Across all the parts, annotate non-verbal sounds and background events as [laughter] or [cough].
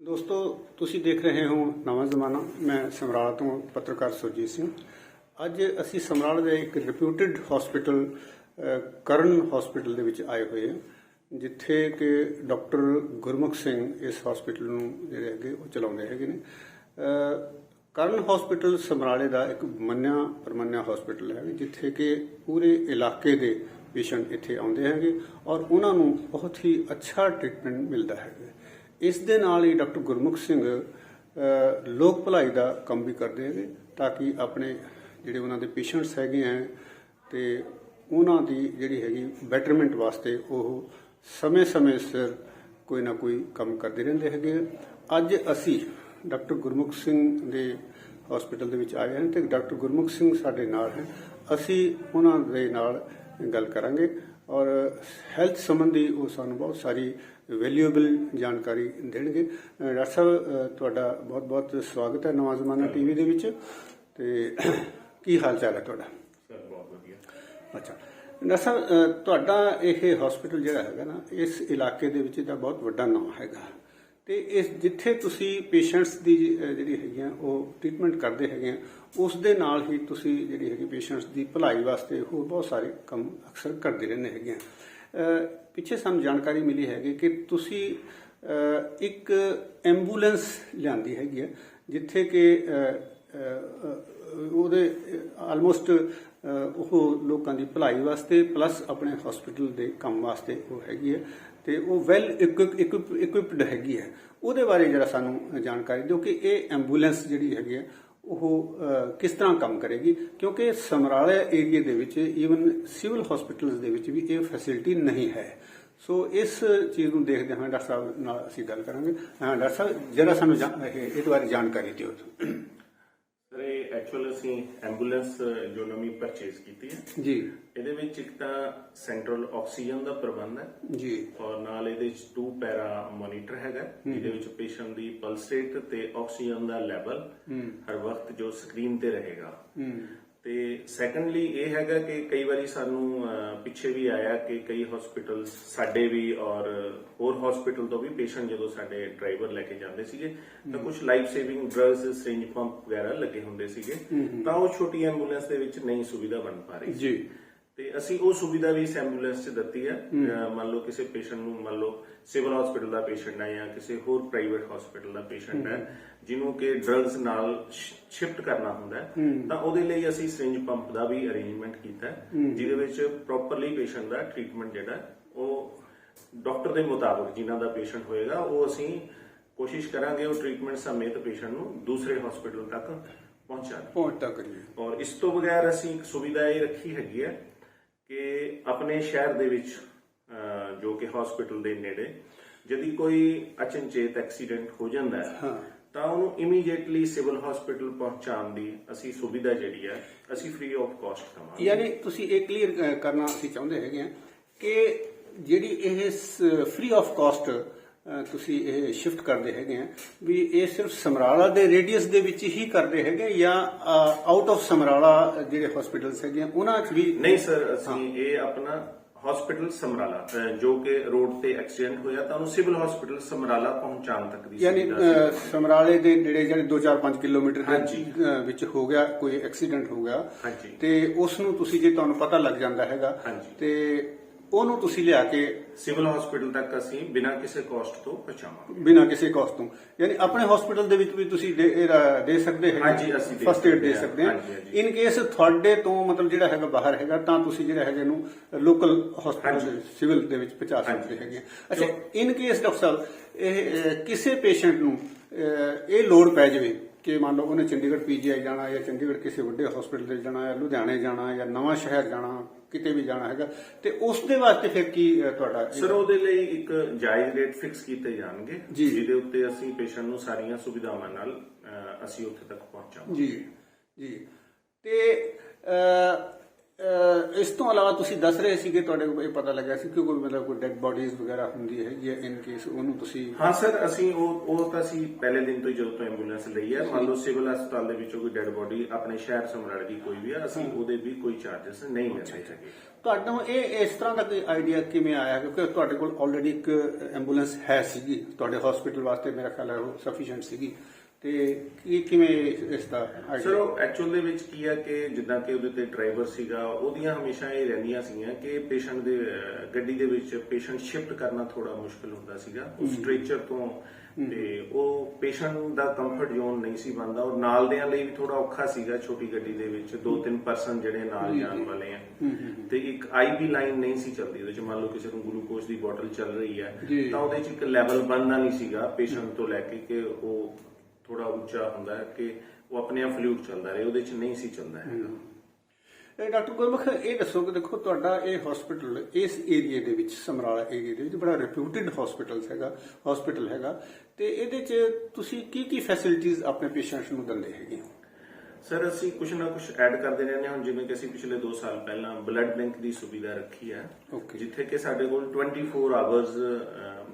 ਦੋਸਤੋ, ਤੁਸੀਂ ਦੇਖ ਰਹੇ ਹੋ ਨਵਾਂ ਜ਼ਮਾਨਾ। ਮੈਂ ਸਮਰਾਲਾ ਤੋਂ ਪੱਤਰਕਾਰ ਸੁਰਜੀਤ ਸਿੰਘ। ਅੱਜ ਅਸੀਂ ਸਮਰਾਲਾ ਦੇ ਇੱਕ ਰਿਪਿਊਟਡ ਹਸਪੀਟਲ ਕਰਨ ਹਸਪੀਟਲ ਦੇ ਵਿੱਚ ਆਏ ਹੋਏ ਹਾਂ, ਜਿੱਥੇ ਕਿ ਡਾਕਟਰ ਗੁਰਮੁਖ ਸਿੰਘ ਇਸ ਹਸਪੀਟਲ ਨੂੰ ਜਿਹੜੇ ਹੈਗੇ, ਉਹ ਚਲਾਉਂਦੇ ਹੈਗੇ ਨੇ। ਕਰਨ ਹਸਪੀਟਲ ਸਮਰਾਲੇ ਦਾ ਇੱਕ ਮੰਨਿਆ ਪਰਮੰਨਿਆ ਹਸਪੀਟਲ ਹੈ, ਜਿੱਥੇ ਕਿ ਪੂਰੇ ਇਲਾਕੇ ਦੇ ਪੇਸ਼ੈਂਟ ਇੱਥੇ ਆਉਂਦੇ ਹੈਗੇ ਔਰ ਉਹਨਾਂ ਨੂੰ ਬਹੁਤ ਹੀ ਅੱਛਾ ਟ੍ਰੀਟਮੈਂਟ ਮਿਲਦਾ ਹੈਗਾ। ਇਸ ਦੇ ਨਾਲ ਹੀ ਡਾਕਟਰ ਗੁਰਮੁਖ ਸਿੰਘ ਲੋਕ ਭਲਾਈ ਦਾ ਕੰਮ ਵੀ ਕਰਦੇ ਹੈਗੇ, ਤਾਂ ਕਿ ਆਪਣੇ ਜਿਹੜੇ ਉਹਨਾਂ ਦੇ ਪੇਸ਼ੈਂਟਸ ਹੈਗੇ ਆ ਤੇ ਉਹਨਾਂ ਦੀ ਜਿਹੜੀ ਹੈਗੀ ਬੈਟਰਮੈਂਟ ਵਾਸਤੇ ਉਹ ਸਮੇਂ-ਸਮੇਂ ਸਿਰ ਕੋਈ ਨਾ ਕੋਈ ਕੰਮ ਕਰਦੇ ਰਹਿੰਦੇ ਹੈਗੇ ਆ। ਅੱਜ ਅਸੀਂ ਡਾਕਟਰ ਗੁਰਮੁਖ ਸਿੰਘ ਦੇ ਹਸਪੀਟਲ ਦੇ ਵਿੱਚ ਆਏ ਹਾਂ ਤੇ ਡਾਕਟਰ ਗੁਰਮੁਖ ਸਿੰਘ ਸਾਡੇ ਨਾਲ ਹੈ ਅਸੀਂ ਉਹਨਾਂ ਦੇ ਨਾਲ ਗੱਲ ਕਰਾਂਗੇ ਔਰ ਹੈਲਥ ਸੰਬੰਧੀ ਉਹ ਸਾਨੂੰ ਬਹੁਤ ਸਾਰੀ ਵੈਲਿਊਏਬਲ ਜਾਣਕਾਰੀ ਦੇਣਗੇ। ਡਾਕਟਰ ਸਾਹਿਬ ਤੁਹਾਡਾ ਬਹੁਤ-ਬਹੁਤ ਸਵਾਗਤ ਹੈ ਨਵਾਂ ਜ਼ਮਾਨਾ ਟੀਵੀ ਦੇ ਵਿੱਚ। ਤੇ [coughs] ਕੀ ਹਾਲ ਚਾਲ ਹੈ ਤੁਹਾਡਾ? ਸਰ ਬਹੁਤ ਵਧੀਆ। ਅੱਛਾ। ਡਾਕਟਰ ਸਾਹਿਬ ਤੁਹਾਡਾ ਇਹ ਹਸਪੀਟਲ ਜਿਹੜਾ ਹੈਗਾ ਨਾ ਇਸ ਇਲਾਕੇ ਦੇ ਵਿੱਚ ਦਾ ਬਹੁਤ ਵੱਡਾ ਨਾਮ ਹੈਗਾ। ਤੇ ਇਸ ਜਿੱਥੇ ਤੁਸੀਂ ਪੇਸ਼ੈਂਟਸ ਦੀ ਜਿਹੜੀ ਹੈਗੀਆਂ ਉਹ ਟ੍ਰੀਟਮੈਂਟ ਕਰਦੇ ਹੈਗੇ ਆ ਉਸ ਦੇ ਨਾਲ ਹੀ ਤੁਸੀਂ ਜਿਹੜੀ ਹੈਗੀ ਪੇਸ਼ੈਂਟਸ ਦੀ ਭਲਾਈ ਵਾਸਤੇ ਹੋਰ ਬਹੁਤ ਸਾਰੇ ਕੰਮ ਅਕਸਰ ਕਰਦੇ ਰਹਿੰਦੇ ਹੈਗੇ ਆ। ਪਿੱਛੇ ਸਾਨੂੰ ਜਾਣਕਾਰੀ ਮਿਲੀ ਹੈਗੀ ਕਿ ਤੁਸੀਂ ਇੱਕ ਐਂਬੂਲੈਂਸ ਲਿਆਂਦੀ ਹੈਗੀ ਹੈ, ਜਿੱਥੇ ਕਿ ਉਹਦੇ ਆਲਮੋਸਟ ਉਹ ਲੋਕਾਂ ਦੀ ਭਲਾਈ ਵਾਸਤੇ ਪਲੱਸ ਆਪਣੇ ਹਸਪੀਟਲ ਦੇ ਕੰਮ ਵਾਸਤੇ ਉਹ ਹੈਗੀ ਹੈ ਤੇ ਉਹ ਵੈਲ ਇਕਵਿਪਡ ਹੈਗੀ ਹੈ। ਉਹਦੇ ਬਾਰੇ ਜਿਹੜਾ ਸਾਨੂੰ ਜਾਣਕਾਰੀ ਦਿਓ ਕਿ ਇਹ ਐਂਬੂਲੈਂਸ ਜਿਹੜੀ ਹੈਗੀ ਹੈ ਉਹ ਕਿਸ ਤਰ੍ਹਾਂ ਕੰਮ ਕਰੇਗੀ? ਕਿਉਂਕਿ ਸਮਰਾਲਾ ਏਰੀਆ ਦੇ ਵਿੱਚ ਈਵਨ ਸਿਵਲ ਹਸਪੀਟਲਸ ਦੇ ਵਿੱਚ ਵੀ ਇਹ ਫੈਸਿਲਿਟੀ ਨਹੀਂ ਹੈ। ਸੋ ਇਸ ਚੀਜ਼ ਨੂੰ ਦੇਖਦੇ ਹਾਂ, ਡਾਕਟਰ ਸਾਹਿਬ ਨਾਲ ਅਸੀਂ ਗੱਲ ਕਰਾਂਗੇ। ਡਾਕਟਰ ਸਾਹਿਬ, ਜਰਾ ਸਾਨੂੰ ਇਹ ਇਹਦੇ ਬਾਰੇ ਜਾਣਕਾਰੀ ਦਿਓ। ਸਰ ਐਕਚੁਅਲ ਅਸੀਂ ਐਂਬੂਲੈਂਸ ਜੋ ਨਵੀਂ ਪਰਚੇਸ ਕੀਤੀ ਹੈ ਜੀ। ਇਹਦੇ ਵਿੱਚ ਇੱਕ ਤਾਂ ਸੈਂਟਰਲ ਆਕਸੀਜਨ ਦਾ ਪ੍ਰਬੰਧ ਹੈ ਜੀ। ਔਰ ਨਾਲ ਇਹਦੇ ਵਿੱਚ 2 ਪੈਰਾ ਮੋਨੀਟਰ ਹੈਗਾ ਜਿਹਦੇ ਵਿੱਚ ਪੇਸ਼ੈਂਟ ਦੀ ਪਲਸ ਰੇਟ ਤੇ ਆਕਸੀਜਨ ਦਾ ਲੈਵਲ ਹਰ ਵਕਤ ਜੋ ਸਕਰੀਨ ਤੇ ਰਹੇਗਾ। ਤੇ ਸੈਕੰਡਲੀ ਇਹ ਹੈਗਾ ਕਿ ਕਈ ਵਾਰੀ ਸਾਨੂੰ ਪਿੱਛੇ ਵੀ ਆਇਆ ਕਿ ਕਈ ਹਸਪੀਟਲ ਸਾਡੇ ਵੀ ਔਰ ਹੋਰ ਹਸਪੀਟਲ ਤੋਂ ਵੀ ਪੇਸ਼ੈਂਟ ਜਦੋਂ ਸਾਡੇ ਡਰਾਈਵਰ ਲੈ ਕੇ ਜਾਂਦੇ ਸੀਗੇ ਤਾਂ ਕੁਝ life saving drugs syringe pump ਵਗੈਰਾ ਲੱਗੇ ਹੁੰਦੇ ਸੀਗੇ ਤਾਂ ਉਹ ਛੋਟੀ ਐਂਬੂਲੈਂਸ ਦੇ ਵਿੱਚ ਨਹੀਂ ਸੁਵਿਧਾ ਬਣ ਪਾ ਰਹੀ ਜੀ। ਤੇ ਅਸੀਂ ਉਹ ਸੁਵਿਧਾ ਵੀ ਇਸ ਐਂਬੂਲੈਂਸ 'ਚ ਦਿੱਤੀ ਹੈ। ਮੰਨ ਲਓ ਕਿਸੇ ਪੇਸ਼ੈਂਟ ਨੂੰ ਮੰਨ ਲਓ ਸਿਵਲ ਹਸਪੀਟਲ ਦਾ ਪੇਸ਼ੈਂਟ ਹੈ ਜਾਂ ਕਿਸੇ ਹੋਰ ਪ੍ਰਾਈਵੇਟ ਹਸਪੀਟਲ ਦਾ ਪੇਸ਼ੈਂਟ ਹੈ ਜਿਹਨੂੰ ਕਿ ਡਰੱਗਸ ਨਾਲ ਸ਼ਿਫਟ ਕਰਨਾ ਹੁੰਦਾ ਤਾਂ ਉਹਦੇ ਲਈ ਅਸੀਂ ਸਿਰਿੰਜ ਪੰਪ ਦਾ ਵੀ ਅਰੇਂਜਮੈਂਟ ਕੀਤਾ ਜਿਹਦੇ ਵਿੱਚ ਪ੍ਰੋਪਰਲੀ ਪੇਸ਼ੈਂਟ ਦਾ ਟ੍ਰੀਟਮੈਂਟ ਜਿਹੜਾ ਉਹ ਡਾਕਟਰ ਦੇ ਮੁਤਾਬਕ ਜਿਨ੍ਹਾਂ ਦਾ ਪੇਸ਼ੈਂਟ ਹੋਏਗਾ ਉਹ ਅਸੀਂ ਕੋਸ਼ਿਸ਼ ਕਰਾਂਗੇ ਉਹ ਟ੍ਰੀਟਮੈਂਟ ਸਮੇਤ ਪੇਸ਼ੈਂਟ ਨੂੰ ਦੂਸਰੇ ਹਸਪੀਟਲ ਤੱਕ ਪਹੁੰਚ ਤੱਕ ਕਰੀਏ। ਔਰ ਇਸ ਤੋਂ ਬਗੈਰ ਅਸੀਂ ਇੱਕ ਸੁਵਿਧਾ ਇਹ ਰੱਖੀ ਹੈਗੀ ਹੈ ਕਿ ਆਪਣੇ ਸ਼ਹਿਰ ਦੇ ਵਿੱਚ ਜੋ ਕਿ ਹਸਪੀਟਲ ਦੇ ਨੇੜੇ ਜਦੀ ਕੋਈ ਅਚਨਚੇਤ ਐਕਸੀਡੈਂਟ ਹੋ ਜਾਂਦਾ ਹੈ ਤਾਂ ਉਹਨੂੰ ਇਮੀਡੀਏਟਲੀ ਸਿਵਲ ਹਸਪੀਟਲ ਪਹੁੰਚਾਉਣ ਦੀ ਅਸੀਂ ਸੁਵਿਧਾ ਜਿਹੜੀ ਹੈ ਅਸੀਂ ਫ੍ਰੀ ਆਫ ਕਾਸਟ ਦਵਾਂਗੇ। ਯਾਨੀ ਤੁਸੀਂ ਇਹ ਕਲੀਅਰ ਕਰਨਾ ਅਸੀਂ ਚਾਹੁੰਦੇ ਹੈਗੇ ਆ ਕਿ ਜਿਹੜੀ ਇਹ ਫ੍ਰੀ ਆਫ ਕਾਸਟ ਤੁਸੀਂ ਇਹ ਸ਼ਿਫਟ ਕਰਦੇ ਹੈਗੇ ਆ ਵੀ ਇਹ ਸਿਰਫ ਸਮਰਾਲਾ ਦੇ ਰੇਡੀਅਸ ਦੇ ਵਿੱਚ ਹੀ ਕਰਦੇ ਹੈਗੇ ਜਾਂ ਆਊਟ ਆਫ ਸਮਰਾਲਾ ਜਿਹੜੇ ਹਸਪੀਟਲਸ ਹੈਗੇ ਉਹਨਾਂ 'ਚ ਵੀ ਨਹੀਂ ਸਰ ਅਸੀਂ ਇਹ ਆਪਣਾ ਹਸਪੀਟਲ ਸਮਰਾਲਾ ਜੋ ਕਿ ਰੋਡ ਤੇ ਐਕਸੀਡੈਂਟ ਹੋਇਆ ਤਾਂ ਉਹਨੂੰ ਸਿਵਲ ਹਸਪੀਟਲ ਸਮਰਾਲਾ ਪਹੁੰਚਾਉਣ ਤੱਕ ਦੀ ਯਾਨੀ ਸਮਰਾਲੇ ਦੇ ਨੇੜੇ ਜਿਹੜੇ 2-4-5 ਕਿਲੋਮੀਟਰ ਦੇ ਵਿੱਚ ਹੋ ਗਿਆ ਕੋਈ ਐਕਸੀਡੈਂਟ ਹੋ ਗਿਆ। ਤੇ ਉਸ ਨੂੰ ਤੁਸੀਂ ਜੇ ਤੁਹਾਨੂੰ ਪਤਾ ਲੱਗ ਜਾਂਦਾ ਹੈਗਾ। ਤੇ ਉਹਨੂੰ ਤੁਸੀਂ ਲਿਆ ਕੇ ਸਿਵਲ ਹਸਪੀਟਲ ਤੱਕ ਅਸੀਂ ਬਿਨਾਂ ਕਿਸੇ ਕਾਸਟ ਤੋਂ ਪਹੁੰਚਾਵਾਂਗੇ ਬਿਨਾਂ ਕਿਸੇ ਕਾਸਟ ਤੋਂ ਯਾਨੀ ਆਪਣੇ ਹਸਪੀਟਲ ਦੇ ਵਿੱਚ ਵੀ ਤੁਸੀਂ ਦੇ ਇਹਦਾ ਦੇ ਸਕਦੇ ਹੈਗੇ ਹਾਂਜੀ, ਅਸੀਂ ਦੇ ਫਸਟ ਏਡ ਸਕਦੇ ਦੇ ਹਾਂ। ਸਕਦੇ ਹਾਂ ਹਾਂਜੀ, ਹਾਂਜੀ। ਇਨ ਕੇਸ ਤੁਹਾਡੇ ਤੋਂ ਮਤਲਬ ਜਿਹੜਾ ਹੈਗਾ ਬਾਹਰ ਹੈਗਾ ਤਾਂ ਤੁਸੀਂ ਜਿਹੜਾ ਹੈਗਾ ਇਹਨੂੰ ਲੋਕਲ ਹਸਪੀਟਲ। ਦੇ ਸਿਵਲ ਦੇ ਵਿੱਚ ਪਹੁੰਚਾ ਸਕਦੇ। ਹੈਗੇ ਅੱਛਾ ਇਨ ਕੇਸ ਡਾਕਟਰ ਸਾਹਿਬ ਇਹ ਅਹ, ਕਿਸੇ ਪੇਸ਼ੈਂਟ ਨੂੰ ਅਹ, ਇਹ ਲੋੜ ਪੈ ਜਾਵੇ ਕਿ ਮੰਨ ਲਓ ਉਹਨੇ ਚੰਡੀਗੜ੍ਹ ਪੀਜੀਆਈ ਜਾਣਾ ਜਾਂ ਚੰਡੀਗੜ੍ਹ ਕਿਸੇ ਵੱਡੇ ਹਸਪੀਟਲ ਤੇ ਜਾਣਾ ਜਾਂ ਲੁਧਿਆਣੇ ਜਾਣਾ ਜਾਂ ਨਵਾਂ ਸ਼ਹਿਰ ਜਾਣਾ ਕਿਤੇ ਵੀ ਜਾਣਾ ਹੈਗਾ ਤੇ ਉਸ ਦੇ ਵਾਸਤੇ ਫਿਰ ਕੀ ਤੁਹਾਡਾ ਸਰ ਉਹਦੇ ਲਈ ਇੱਕ ਜਾਇਜ਼ ਰੇਟ ਫਿਕਸ ਕੀਤੇ ਜਾਣਗੇ ਜੀ। ਜਿਹਦੇ ਉੱਤੇ ਅਸੀਂ ਪੇਸ਼ੈਂਟ ਨੂੰ ਸਾਰੀਆਂ ਸੁਵਿਧਾਵਾਂ ਨਾਲ ਅਸੀਂ ਉੱਥੇ ਤੱਕ ਪਹੁੰਚਾਵਾਂਗੇ ਜੀ ਜੀ ਤੇ ਇਸ ਤੋਂ ਇਲਾਵਾ ਤੁਸੀਂ ਦੱਸ ਰਹੇ ਸੀ ਕਿ ਤੁਹਾਡੇ ਕੋਲ ਇਹ ਪਤਾ ਲੱਗਾ ਸੀ ਕਿ ਕੋਈ ਮਤਲਬ ਕੋਈ ਡੈਡ ਬੋਡੀਜ਼ ਵਗੈਰਾ ਹੁੰਦੀ ਹੈ ਜਾਂ ਇਨ ਕੇਸ ਉਹਨੂੰ ਤੁਸੀਂ ਹਾਂ ਸਰ ਅਸੀਂ ਉਹ ਉਹ ਤਾਂ ਅਸੀਂ ਪਹਿਲੇ ਦਿਨ ਤੋਂ ਹੀ ਜਦੋਂ ਤੋਂ ਐਂਬੂਲੈਂਸ ਲਈ ਹੈ ਮੰਨ ਲਓ ਸਿਵਲ ਹਸਪਤਾਲ ਦੇ ਵਿੱਚੋਂ ਕੋਈ ਡੈੱਡ ਬੋਡੀ ਆਪਣੇ ਸ਼ਹਿਰ ਸਮਰਾੜ ਦੀ ਕੋਈ ਵੀ ਆ ਅਸੀਂ ਉਹਦੇ ਵੀ ਕੋਈ ਚਾਰजेस ਨਹੀਂ ਲੈਂਦੇ ਹੈਗੇ। ਤੁਹਾਨੂੰ ਇਹ ਇਸ ਤਰ੍ਹਾਂ ਦਾ ਕੋਈ ਆਈਡੀਆ ਕਿਵੇਂ ਆਇਆ? ਕਿਉਂਕਿ ਤੁਹਾਡੇ ਕੋਲ ਆਲਰੇਡੀ ਇੱਕ ਐਂਬੂਲੈਂਸ ਹੈ ਸੀਗੀ। ਤੁਹਾਡੇ ਹਸਪੀਟਲ ਵਾਸਤੇ ਮੇਰਾ ਖਿਆਲ ਹੈ ਉਹ ਸਫੀਸ਼ੀਐਂਟ ਸੀਗੀ। ਤੇ ਕੀ ਕਿਵੇਂ ਇਸ ਦਾ ਸਰ ਉਹ ਐਕਚੁਅਲ ਦੇ ਵਿੱਚ ਕੀ ਆ ਕਿ ਜਿੱਦਾਂ ਕਿ ਉਹਦੇ ਤੇ ਡਰਾਈਵਰ ਸੀਗਾ ਉਹਦੀਆਂ ਹਮੇਸ਼ਾ ਇਹ ਰਹਿੰਦੀਆਂ ਸੀਗੀਆਂ ਕਿ ਪੇਸ਼ੈਂਟ ਦੇ ਗੱਡੀ ਦੇ ਵਿੱਚ ਪੇਸ਼ੈਂਟ ਸ਼ਿਫਟ ਕਰਨਾ ਥੋੜਾ ਮੁਸ਼ਕਲ ਹੁੰਦਾ ਸੀਗਾ ਉਹ ਸਟ੍ਰੈਚਰ ਤੋਂ। ਤੇ ਉਹ ਪੇਸ਼ੈਂਟ ਦਾ ਕੰਫਰਟ ਜ਼ੋਨ ਨਹੀਂ ਸੀ ਬਣਦਾ ਔਰ ਨਾਲ ਦਿਆਂ ਲਈ ਵੀ ਥੋੜਾ ਔਖਾ ਸੀਗਾ ਛੋਟੀ ਗੱਡੀ ਦੇ ਵਿੱਚ ਦੋ ਤਿੰਨ ਪਰਸਨ ਜਿਹੜੇ ਨਾਲ ਜਾਣ ਵਾਲੇ ਆ। ਤੇ ਇੱਕ ਆਈਪੀ ਲਾਈਨ ਨਹੀਂ ਸੀ ਚੱਲਦੀ ਉਹਦੇ ਚ ਮੰਨ ਲਓ ਕਿਸੇ ਨੂੰ ਗਲੂਕੋਜ਼ ਦੀ ਬੋਟਲ ਚੱਲ ਰਹੀ ਹੈ। ਤਾਂ ਉਹਦੇ ਚ ਇੱਕ ਲੈਵਲ ਬਣਦਾ ਨਹੀਂ ਸੀਗਾ ਪੇਸ਼ੈਂਟ ਤੋਂ ਲੈ ਕੇ ਕਿ ਉਹ ਥੋੜਾ ਉੱਚਾ ਹੁੰਦਾ ਹੈ ਕਿ ਉਹ ਆਪਣੇ ਆਪ ਫਲੂਇਡ ਚੱਲਦਾ ਰਹੇ ਉਹਦੇ ਚ ਨਹੀਂ ਸੀ ਚੱਲਦਾ ਹੈਗਾ। ਇਹ ਡਾਕਟਰ ਗੁਰਮੁਖ ਇਹ ਦੱਸੋ ਕਿ ਦੇਖੋ ਤੁਹਾਡਾ ਇਹ ਹਸਪੀਟਲ ਇਸ ਏਰੀਆ ਦੇ ਵਿੱਚ ਸਮਰਾਲਾ ਏਰੀਆ ਦੇ ਵਿੱਚ ਬੜਾ ਰਿਪਿਊਟਡ ਹਸਪੀਟਲ ਹੈਗਾ ਹਸਪੀਟਲ ਹੈਗਾ। ਤੇ ਇਹਦੇ 'ਚ ਤੁਸੀਂ ਕੀ ਕੀ ਫੈਸਿਲਿਟੀਆਂ ਆਪਣੇ ਪੇਸ਼ੈਂਟਸ ਨੂੰ ਦਿੰਦੇ ਹੈਗੇ ਹੋ? ਸਰ ਅਸੀਂ ਕੁਝ ਨਾ ਕੁਝ ਐਡ ਕਰਦੇ ਰਹਿੰਦੇ ਹਾਂ। ਹੁਣ ਜਿਵੇਂ ਕਿ ਅਸੀਂ ਪਿਛਲੇ 2 ਸਾਲ ਪਹਿਲਾਂ ਬਲੱਡ ਬੈਂਕ ਦੀ ਸੁਵਿਧਾ ਰੱਖੀ ਹੈ. ਜਿੱਥੇ ਕਿ ਸਾਡੇ ਕੋਲ 24 ਆਵਰਸ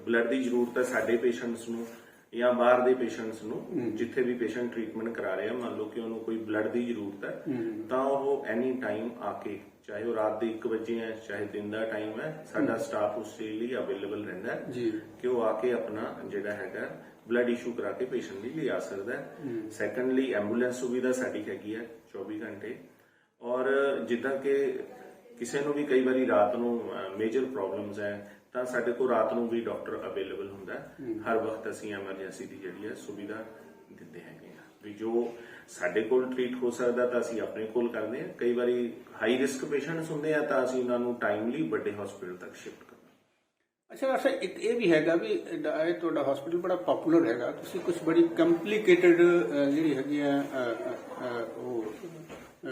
ਬਲੱਡ ਦੀ ਜ਼ਰੂਰਤ ਹੈ ਸਾਡੇ ਪੇਸ਼ੈਂਟਸ ਨੂੰ। ਜਾਂ ਬਾਹਰ ਦੇ ਪੇਸ਼ੈਂਟਸ ਨੂੰ ਜਿੱਥੇ ਵੀ ਪੇਸ਼ੈਂਟ ਟ੍ਰੀਟਮੈਂਟ ਕਰਾ ਰਿਹਾ ਮੰਨ ਲਓ ਕਿ ਉਹਨੂੰ ਕੋਈ ਬਲੱਡ ਦੀ ਜ਼ਰੂਰਤ ਹੈ ਤਾਂ ਉਹ ਐਨੀ ਟਾਈਮ ਆ ਕੇ ਚਾਹੇ ਉਹ ਰਾਤ ਦੇ 1 ਵਜੇ ਹੈ ਚਾਹੇ ਦਿਨ ਦਾ ਟਾਈਮ ਹੈ ਸਾਡਾ ਸਟਾਫ ਉਸ ਲਈ ਅਵੇਲੇਬਲ ਰਹਿੰਦਾ ਹੈ ਕਿ ਉਹ ਆ ਕੇ ਆਪਣਾ ਜਿਹੜਾ ਹੈਗਾ ਬਲੱਡ ਇਸ਼ੂ ਕਰਾ ਕੇ ਪੇਸ਼ੈਂਟ ਲਈ ਲਿਆ ਸਕਦਾ ਹੈ। ਸੈਕੰਡਲੀ ਐਂਬੂਲੈਂਸ ਸੁਵਿਧਾ ਸਾਡੀ ਹੈਗੀ ਹੈ 24 ਘੰਟੇ। ਔਰ ਜਿੱਦਾਂ ਕਿ ਕਿਸੇ ਨੂੰ ਵੀ ਕਈ ਵਾਰੀ ਰਾਤ ਨੂੰ ਮੇਜਰ ਪ੍ਰੋਬਲਮਸ ਹੈ ਤਾਂ ਸਾਡੇ ਕੋਲ ਰਾਤ ਨੂੰ ਵੀ ਡਾਕਟਰ ਅਵੇਲੇਬਲ ਹੁੰਦਾ ਹਰ ਵਕਤ ਅਸੀਂ ਐਮਰਜੈਂਸੀ ਦੀ ਜਿਹੜੀ ਹੈ ਸੁਵਿਧਾ ਦਿੰਦੇ ਹੈਗੇ ਆ ਵੀ ਜੋ ਸਾਡੇ ਕੋਲ ਟ੍ਰੀਟ ਹੋ ਸਕਦਾ ਤਾਂ ਅਸੀਂ ਆਪਣੇ ਕੋਲ ਕਰਦੇ ਹਾਂ। ਕਈ ਵਾਰੀ ਹਾਈ ਰਿਸਕ ਪੇਸ਼ੈਂਟਸ ਹੁੰਦੇ ਆ ਤਾਂ ਅਸੀਂ ਉਹਨਾਂ ਨੂੰ ਟਾਈਮਲੀ ਵੱਡੇ ਹਸਪੀਟਲ ਤੱਕ ਸ਼ਿਫਟ ਕਰਦੇ। ਅੱਛਾ ਅੱਛਾ ਇੱਕ ਇਹ ਵੀ ਹੈਗਾ ਵੀ ਇਹ ਤੁਹਾਡਾ ਹਸਪੀਟਲ ਬੜਾ ਪਪੂਲਰ ਹੈਗਾ। ਤੁਸੀਂ ਕੁਝ ਬੜੀ ਕੰਪਲਿਕੇਟਡ ਜਿਹੜੀ ਅ, ਅ, ਉਹ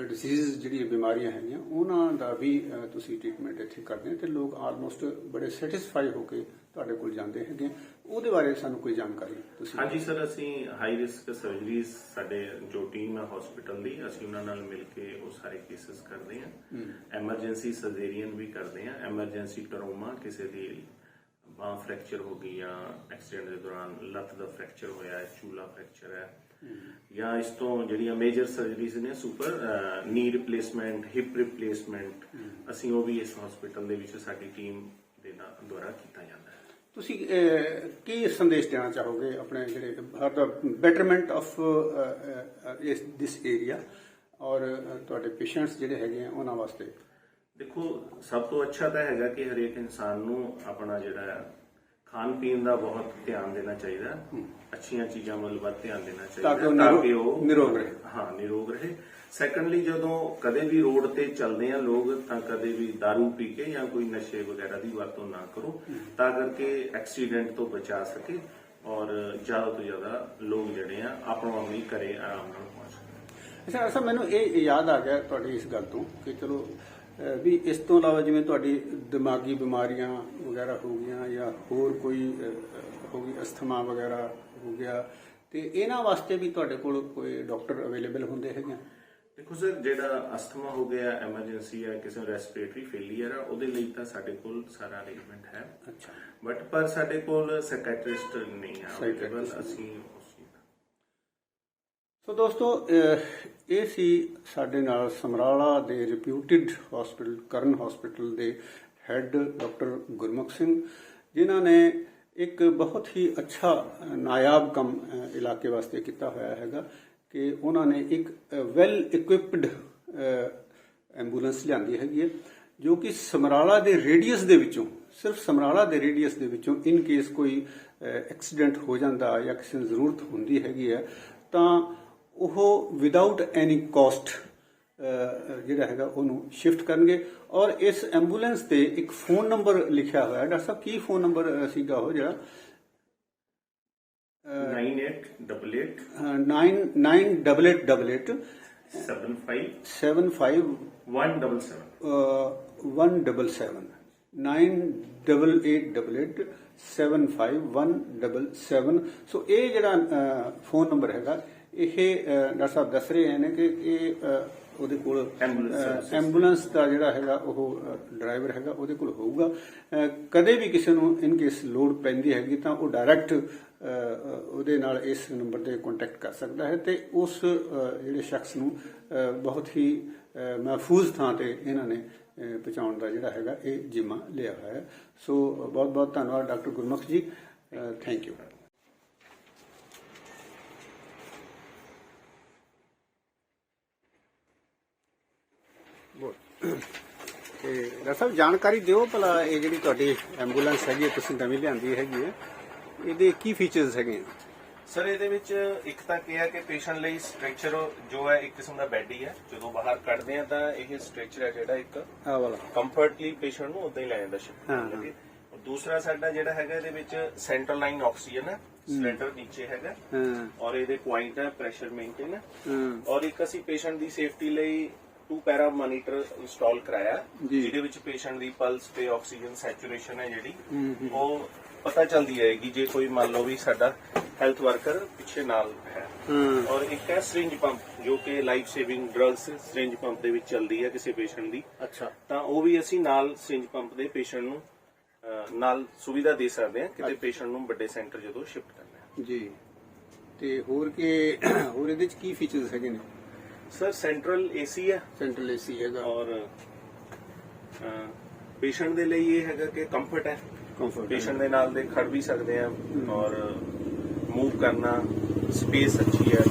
ਡਿਸੀਜ਼ ਜਿਹੜੀਆਂ ਬਿਮਾਰੀਆਂ ਹੈਗੀਆਂ ਉਹਨਾਂ ਦਾ ਵੀ ਤੁਸੀਂ ਟ੍ਰੀਟਮੈਂਟ ਇੱਥੇ ਕਰਦੇ ਹੋ ਤੇ ਲੋਕ ਆਲਮੋਸਟ ਬੜੇ ਸੈਟੀਸਫਾਈ ਹੋ ਕੇ ਤੁਹਾਡੇ ਕੋਲ ਜਾਂਦੇ ਹੈਗੇ ਉਹਦੇ ਬਾਰੇ ਸਾਨੂੰ ਕੋਈ ਜਾਣਕਾਰੀ ਤੁਸੀਂ ਹਾਂਜੀ ਸਰ ਅਸੀਂ ਹਾਈ ਰਿਸਕ ਸਰਜਰੀਜ਼ ਸਾਡੇ ਜੋ ਟੀਮ ਹੈ ਹਸਪੀਟਲ ਦੀ ਅਸੀਂ ਉਹਨਾਂ ਨਾਲ ਮਿਲ ਕੇ ਉਹ ਸਾਰੇ ਕੇਸਸ ਕਰਦੇ ਹਾਂ। ਐਮਰਜੈਂਸੀ ਸਰਜਰੀਅਨ ਵੀ ਕਰਦੇ ਹਾਂ। ਐਮਰਜੈਂਸੀ ਟਰੋਮਾ ਕਿਸੇ ਦੀ ਬਾਹ ਫ੍ਰੈਕਚਰ ਹੋ ਗਈ ਜਾਂ ਐਕਸੀਡੈਂਟ ਦੇ ਦੌਰਾਨ ਲੱਤ ਦਾ ਫ੍ਰੈਕਚਰ ਹੋਇਆ ਹੈ ਚੂਲਾ ਫ੍ਰੈਕਚਰ ਹੈ। ਜਾਂ ਇਸ ਤੋਂ ਜਿਹੜੀਆਂ ਮੇਜਰ ਸਰਜਰੀਜ਼ ਨੇ super knee replacement hip replacement ਅਸੀਂ ਉਹ ਵੀ ਇਸ ਹਸਪੀਟਲ ਦੇ ਵਿੱਚ ਸਾਡੀ ਟੀਮ ਦੇ ਨਾਲ ਦੁਆਰਾ ਕੀਤਾ ਜਾਂਦਾ ਹੈ। ਤੁਸੀਂ ਕੀ ਸੰਦੇਸ਼ ਦੇਣਾ ਚਾਹੋਗੇ ਆਪਣੇ ਜਿਹੜੇ ਦਾ ਬੈਟਰਮੈਂਟ ਆਫ ਇਸ ਦਿਸ ਏਰੀਆ ਔਰ ਤੁਹਾਡੇ ਪੇਸ਼ੈਂਟਸ ਜਿਹੜੇ ਹੈਗੇ ਆ ਉਹਨਾਂ ਵਾਸਤੇ? ਦੇਖੋ ਸਭ ਤੋਂ ਅੱਛਾ ਤਾਂ ਹੈਗਾ ਕਿ ਹਰੇਕ ਇਨਸਾਨ ਨੂੰ ਆਪਣਾ ਜਿਹੜਾ ਖਾਣ ਪੀਣ ਦਾ ਬਹੁਤ ਧਿਆਨ ਦੇਣਾ ਚਾਹੀਦਾ। ਹੈ। ਅੱਛੀਆਂ ਚੀਜ਼ਾਂ ਵੱਲ ਵੱਧ ਧਿਆਨ ਦੇਣਾ ਚਾਹੀਦਾ ਤਾਂ ਕਿ ਉਹ ਨਿਰੋ- ਨਿਰੋਗ ਰਹੇ। ਹਾਂ ਨਿਰੋਗ ਰਹੇ ਸੈਕੰਡਲੀ ਜਦੋਂ ਕਦੇ ਵੀ ਰੋਡ ਤੇ ਚੱਲਦੇ ਆ ਲੋਕ ਤਾਂ ਕਦੇ ਵੀ दारू ਪੀ ਕੇ ਜਾਂ ਕੋਈ ਨਸ਼ੇ ਵਗੈਰਾ ਦੀ ਵਰਤੋਂ ਨਾ ਕਰੋ ਤਾਂ ਕਰਕੇ ਐਕਸੀਡੈਂਟ ਤੋਂ ਬਚਾ ਸਕੇ ਔਰ ਜ਼ਿਆਦਾ ਤੋਂ ਜ਼ਿਆਦਾ ਲੋਕ ਜਿਹੜੇ ਆ ਆਪਣੋ ਆਪਣੀ ਘਰੇ ਆਰਾਮ ਨਾਲ ਪਹੁੰਚ ਸਕਣ ਅੱਛਾ ਅਸਾ ਮੈਨੂੰ ਇਹ ਯਾਦ ਆ ਗਿਆ ਤੁਹਾਡੀ ਇਸ ਗੱਲ ਤੋਂ ਕਿ ਚਲੋ ਵੀ ਇਸ ਤੋਂ ਇਲਾਵਾ ਜਿਵੇਂ ਤੁਹਾਡੀ ਦਿਮਾਗੀ ਬਿਮਾਰੀਆਂ ਵਗੈਰਾ ਹੋ ਗਈਆਂ ਜਾਂ ਹੋਰ ਕੋਈ ਹੋ ਗਈ ਅਸਥਮਾ ਵਗੈਰਾ ਹੋ ਗਿਆ ਤੇ ਇਹਨਾਂ ਵਾਸਤੇ ਵੀ ਤੁਹਾਡੇ ਕੋਲ ਕੋਈ ਡਾਕਟਰ ਅਵੇਲੇਬਲ ਹੁੰਦੇ ਹੈਗੇ ਆ? ਦੇਖੋ ਸਰ ਜਿਹੜਾ ਅਸਥਮਾ ਹੋ ਗਿਆ ਐਮਰਜੈਂਸੀ ਹੈ ਕਿਸੇ ਰੈਸਪੀਰੇਟਰੀ ਫੇਲੀਅਰ ਹੈ ਉਹਦੇ ਲਈ ਤਾਂ ਸਾਡੇ ਕੋਲ ਸਾਰਾ ਅਰੇਂਜਮੈਂਟ ਹੈ। ਅੱਛਾ। ਬਟ ਪਰ ਸਾਡੇ ਕੋਲ ਸਾਈਕੈਟ੍ਰਿਸਟ ਨਹੀਂ ਹੈ available, ਅਸੀਂ ਸੋ ਦੋਸਤੋ ਇਹ ਸੀ ਸਾਡੇ ਨਾਲ ਸਮਰਾਲਾ ਦੇ ਰਿਪਿਊਟਿਡ ਹਸਪੀਟਲ ਕਰਨ ਹਸਪੀਟਲ ਦੇ ਹੈੱਡ ਡਾਕਟਰ ਗੁਰਮੁਖ ਸਿੰਘ ਜਿਨ੍ਹਾਂ ਨੇ ਇੱਕ ਬਹੁਤ ਹੀ ਅੱਛਾ ਅਹ, ਨਾਯਾਬ ਕੰਮ ਇਲਾਕੇ ਵਾਸਤੇ ਕੀਤਾ ਹੋਇਆ ਹੈਗਾ ਕਿ ਉਹਨਾਂ ਨੇ ਇੱਕ ਵੈਲ ਇਕਵਿਪਡ ਐਂਬੂਲੈਂਸ ਲਿਆਂਦੀ ਹੈਗੀ ਹੈ ਜੋ ਕਿ ਸਮਰਾਲਾ ਦੇ ਰੇਡੀਅਸ ਦੇ ਵਿੱਚੋਂ ਸਿਰਫ ਸਮਰਾਲਾ ਦੇ ਰੇਡੀਅਸ ਦੇ ਵਿੱਚੋਂ ਇਨ ਕੇਸ ਕੋਈ ਐਕਸੀਡੈਂਟ ਹੋ ਜਾਂਦਾ ਜਾਂ ਕਿਸੇ ਨੂੰ ਜ਼ਰੂਰਤ ਹੁੰਦੀ ਹੈਗੀ ਹੈ ਤਾਂ ਉਹ ਵਿਦਆਊਟ ਐਨੀ ਕਾਸਟ ਜਿਹੜਾ ਹੈਗਾ ਉਹਨੂੰ ਸ਼ਿਫਟ ਕਰਨਗੇ। ਔਰ ਇਸ ਐਂਬੂਲੈਂਸ ਤੇ ਇੱਕ ਫੋਨ ਨੰਬਰ ਲਿਖਿਆ ਹੋਇਆ ਡਾਕਟਰ ਸਾਹਿਬ ਕੀ ਫੋਨ ਨੰਬਰ ਸੀਗਾ ਉਹ ਜਿਹੜਾ? 9888 998888 75 75 177 one double seven. nine double eight double eight seven five one double seven. ਸੋ ਇਹ ਜਿਹੜਾ ਫੋਨ ਨੰਬਰ ਹੈਗਾ ਇਹ ਡਾਕਟਰ ਸਾਹਿਬ ਦੱਸ ਰਹੇ ਨੇ ਕਿ ਇਹ ਉਹਦੇ ਕੋਲ। ਐਂਬੂਲੈਂਸ ਦਾ। ਜਿਹੜਾ ਹੈਗਾ ਉਹ ਡਰਾਈਵਰ ਹੈਗਾ ਉਹਦੇ ਕੋਲ ਹੋਊਗਾ। ਕਦੇ ਵੀ ਕਿਸੇ ਨੂੰ ਇਨ ਕੇਸ ਲੋਡ ਪੈਂਦੀ ਹੈਗੀ ਤਾਂ ਉਹ ਡਾਇਰੈਕਟ ਉਹਦੇ ਨਾਲ ਇਸ ਨੰਬਰ ਤੇ ਕੰਟੈਕਟ ਕਰ ਸਕਦਾ ਹੈ ਤੇ ਉਸ ਜਿਹੜੇ ਸ਼ਖਸ ਨੂੰ ਬਹੁਤ ਹੀ ਮਹਿਫੂਜ਼ ਥਾਂ ਤੇ ਇਹਨਾਂ ਨੇ ਪਹੁੰਚਾਉਣ ਦਾ ਜਿਹੜਾ ਹੈਗਾ ਇਹ ਜਿੰਮਾ ਲਿਆ ਹੋਇਆ ਹੈ। ਸੋ ਬਹੁਤ ਬਹੁਤ ਧੰਨਵਾਦ doctor Gurmukh ji. Thank you ਤੇ ਡਾਕਟਰ ਸਾਹਿਬ ਜਾਣਕਾਰੀ ਦਿਓ ਭਲਾ ਇਹ ਜਿਹੜੀ ਤੁਹਾਡੀ ਐਂਬੂਲੈਂਸ ਹੈਗੀ ਹੈ, ਤੁਸੀਂ ਨਵੀਂ ਲਿਆਂਦੀ ਹੈਗੀ ਹੈ ਇਹਦੇ ਕੀ ਫੀਚਰਸ ਹੈਗੇ ਆ? ਸਰ ਇਹਦੇ ਵਿੱਚ ਇੱਕ ਤਾਂ ਕੀ ਹੈ ਕਿ ਪੇਸ਼ੈਂਟ ਲਈ ਸਟ੍ਰਕਚਰ ਜੋ ਹੈ ਇੱਕ ਕਿਸਮ ਦਾ ਬੈੱਡ ਹੀ ਹੈ। ਜਦੋਂ ਬਾਹਰ ਕੱਢਦੇ ਆ ਤਾਂ ਇਹ ਸਟ੍ਰਕਚਰ ਹੈ ਜਿਹੜਾ ਇੱਕ ਆਹ ਵਾਲਾ। ਕੰਫਰਟਲੀ ਪੇਸ਼ੈਂਟ ਨੂੰ ਉਦਾਂ ਹੀ ਲੈ ਜਾਂਦਾ ਹਾਂ, ਹਾਂ। ਸ਼ਿਫਟ ਦੂਸਰਾ ਸਾਡਾ ਜਿਹੜਾ ਹੈਗਾ ਇਹਦੇ ਵਿੱਚ ਸੈਂਟਰਲ ਲਾਈਨ ਆਕਸੀਜਨ ਹੈ ਸਿਲੰਡਰ ਨੀਚੇ ਹੈਗਾ। ਹਾਂ। ਔਰ ਇਹਦੇ ਪੁਆਇੰਟ ਹੈ ਪ੍ਰੈਸ਼ਰ ਮੇਨਟੇਨ ਹੈ। ਹਾਂ। ਔਰ ਇੱਕ ਅਸੀਂ ਪੇਸ਼ੈਂਟ ਦੀ ਸੇਫਟੀ ਲਈ ਟੂ ਪੈਰਾ ਮੋਨੀਟਰ ਇੰਸਟਾਲ ਕਰਾਇਆ ਜੀ। ਜਿਹਦੇ ਵਿੱਚ ਪੇਸ਼ੈਂਟ ਦੀ ਪਲਸ ਤੇ ਆਕਸੀਜਨ ਸੈਚੂਰੇਸ਼ਨ ਹੈ ਜਿਹੜੀ। ਉਹ ਪਤਾ ਚੱਲਦੀ ਰਹੇਗੀ ਜੇ ਕੋਈ ਮੰਨ ਲਓ ਵੀ ਸਾਡਾ ਹੈਲਥ ਵਰਕਰ ਪਿੱਛੇ ਨਾਲ ਹੈ। ਹਾਂ। ਔਰ ਇੱਕ ਹੈ ਸਰਿੰਜ ਪੰਪ ਜੋ ਕਿ life saving drugs syringe pump ਦੇ ਵਿੱਚ ਚੱਲਦੀ ਹੈ ਕਿਸੇ ਪੇਸ਼ੈਂਟ ਦੀ। ਅੱਛਾ। ਤਾਂ ਉਹ ਵੀ ਅਸੀਂ ਨਾਲ ਸਰਿੰਜ ਪੰਪ ਦੇ ਪੇਸ਼ੈਂਟ ਨੂੰ ਅਹ, ਨਾਲ ਸੁਵਿਧਾ ਦੇ ਸਕਦੇ ਹਾਂ ਕਿਤੇ ਪੇਸ਼ੈਂਟ ਨੂੰ ਵੱਡੇ ਸੈਂਟਰ ਜਦੋਂ ਸ਼ਿਫਟ ਕਰਨਾ ਹੈ। ਜੀ। ਤੇ ਹੋਰ ਕੀ ਹੋਰ ਇਹਦੇ ਚ ਕੀ ਫੀਚਰਸ ਹੈਗੇ ਨੇ? ਸਰ ਸੈਂਟਰਲ ਏਸੀ ਹੈ। ਸੈਂਟਰਲ ਏਸੀ ਹੈਗਾ। ਔਰ ਪੇਸ਼ੈਂਟ ਦੇ ਲਈ ਇਹ ਹੈਗਾ ਕਿ ਕੰਫਰਟ ਹੈ। ਕੰਫਰਟ ਪੇਸ਼ੈਂਟ ਦੇ ਨਾਲ ਦੇ ਖੜ ਵੀ ਸਕਦੇ ਆ ਔਰ ਮੂਵ ਕਰਨਾ ਸਪੇਸ ਅੱਛੀ ਹੈ।